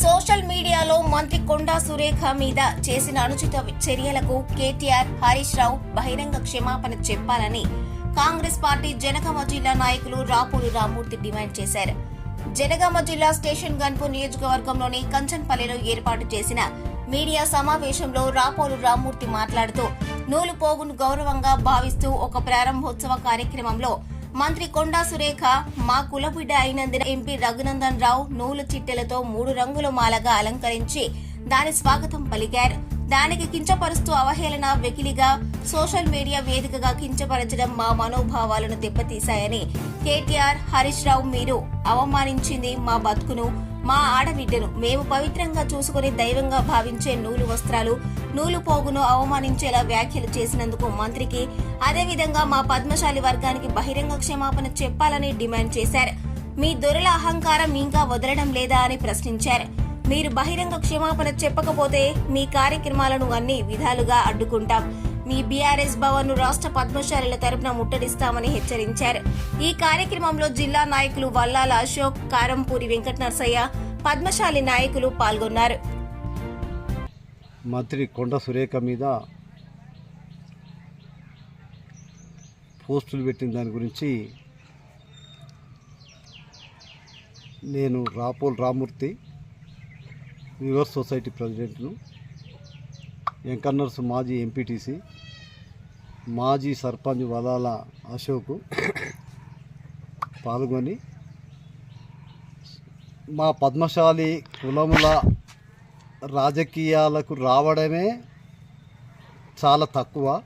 Social మీడియాలో మంత్రి కొండా సురేఖ మీద చేసిన అనుచిత చర్యలకు కేటీఆర్ హరీష్ రావు బహిరంగ క్షమాపణ చెప్పాలని కాంగ్రెస్ పార్టీ జనగామ జిల్లా నాయకులు రాపూరు రామూర్తి డిమాండ్ చేశారు. జనగామ జిల్లా స్టేషన్ గన్పూర్ నియోజకవర్గంలోని కంచన్పల్లిలో ఏర్పాటు చేసిన మీడియా సమావేశంలో రాపోలు రామ్మూర్తి మాట్లాడుతూ నూలు పోగును గౌరవంగా భావిస్తూ ఒక ప్రారంభోత్సవ కార్యక్రమంలో మంత్రి కొండా సురేఖ మా కులబిడ్డ అయినందున ఎంపీ రఘునందన్ రావు నూలు చిట్టెలతో మూడు రంగుల మాలగా అలంకరించి దాని స్వాగతం పలికారు. దానికి కించపరుస్తూ అవహేళన వెకిలిగా సోషల్ మీడియా వేదికగా కించపరచడం మా మనోభావాలను దెబ్బతీశాయని కేటీఆర్ హరీష్ రావు మీరు అవమానించింది మా బతుకును మా ఆడబిడ్డను మేము పవిత్రంగా చూసుకుని దైవంగా భావించే నూలు వస్త్రాలు నూలు పోగును అవమానించేలా వ్యాఖ్యలు చేసినందుకు మంత్రికి అదేవిధంగా మా పద్మశాలి వర్గానికి బహిరంగ క్షమాపణ చెప్పాలని డిమాండ్ చేశారు. మీ దొరల అహంకారం ఇంకా వదలడం లేదా అని ప్రశ్నించారు. మీరు బహిరంగ క్షమాపణ చెప్పకపోతే మీ కార్యక్రమాలను అన్ని విధాలుగా అడ్డుకుంటాం. మీ బీఆర్ఎస్ భవన్ను రాష్ట్ర పద్మశాలిల తరపున ముట్టడిస్తామని హెచ్చరించారు. ఈ కార్యక్రమంలో జిల్లా నాయకులు వల్లాల అశోక్ కారంపూరి వెంకట నర్సయ్య పద్మశాలి నాయకులు పాల్గొన్నారు. మంత్రి కొండ సురేఖ మీద పోస్టులు పెట్టిన దాని గురించి నేను రాపోల్ రామూర్తి రివర్స్ సొసైటీ ప్రెసిడెంట్ను వెంకన్నర్స్ మాజీ ఎంపీటీసీ మాజీ సర్పంచ్ వదాల అశోక్ పాల్గొని మా పద్మశాలి కులముల రాజకీయాలకు రావడమే చాలా తక్కువ.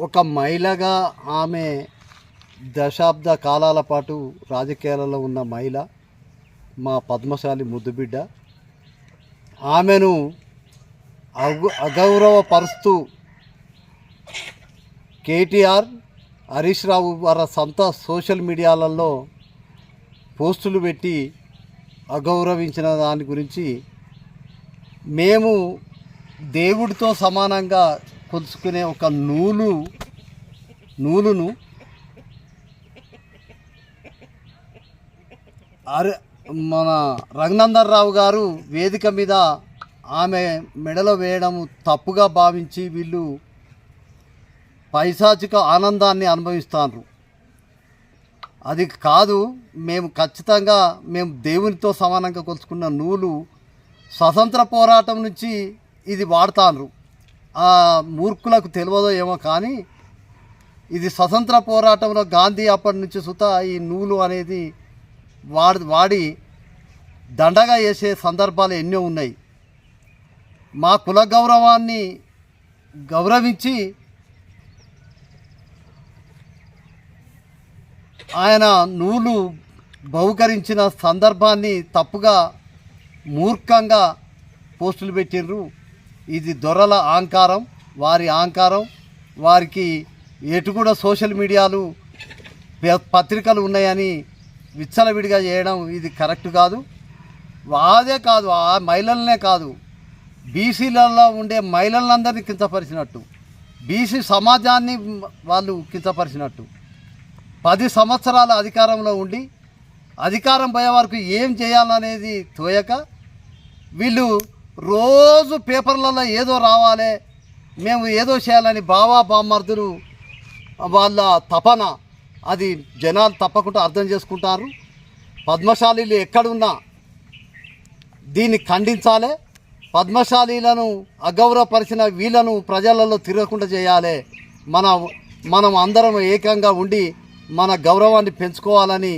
ఒక మహిళగా ఆమె దశాబ్ద కాలాల పాటు రాజకీయాలలో ఉన్న మహిళ మా పద్మశాలి ముద్దుబిడ్డ. ఆమెను అగు అగౌరవపరుస్తూ కేటీఆర్ హరీష్ రావు వారి సొంత సోషల్ మీడియాలలో పోస్టులు పెట్టి అగౌరవించిన దాని గురించి మేము దేవుడితో సమానంగా కొలుసుకునే ఒక నూలు నూలును అరే మన రఘునందన్ రావు గారు వేదిక మీద ఆమె మెడలో వేయడం తప్పుగా భావించి వీళ్ళు పైశాచిక ఆనందాన్ని అనుభవిస్తారు అది కాదు మేము ఖచ్చితంగా మేము దేవునితో సమానంగా కొలుచుకున్న నూలు స్వతంత్ర పోరాటం నుంచి ఇది వాడతాను ఆ మూర్ఖులకు తెలియదో ఏమో కానీ ఇది స్వతంత్ర పోరాటంలో గాంధీ అప్పటి నుంచి సుత ఈ నూలు అనేది వాడి వాడి దండగా వేసే సందర్భాలు ఎన్నో ఉన్నాయి. మా కుల గౌరవాన్ని గౌరవించి ఆయన నూలు బహుకరించిన సందర్భాన్ని తప్పుగా మూర్ఖంగా పోస్టులు పెట్టిండ్రు ఇది దొరల ఆంకారం వారి ఆంకారం వారికి ఎటు కూడా సోషల్ మీడియాలు పత్రికలు ఉన్నాయని విచ్చలవిడిగా చేయడం ఇది కరెక్ట్ కాదు. అదే కాదు ఆ మహిళలనే కాదు. బీసీలలో ఉండే మహిళలందరినీ కించపరిచినట్టు. బీసీ సమాజాన్ని వాళ్ళు కించపరిచినట్టు. పది సంవత్సరాల అధికారంలో ఉండి అధికారం పోయే వరకు ఏం చేయాలనేది తోయక వీళ్ళు రోజు పేపర్లలో ఏదో రావాలి మేము ఏదో చేయాలని బావా బామ్మర్దులు వాళ్ళ తపన. అది జనాలు తప్పకుండా అర్థం చేసుకుంటారు. పద్మశాలీలు ఎక్కడున్నా దీన్ని ఖండించాలి. పద్మశాలీలను అగౌరవపరిచిన వీళ్ళను ప్రజలలో తిరగకుండా చేయాలి. మన మనం అందరం ఏకంగా ఉండి మన గౌరవాన్ని పెంచుకోవాలని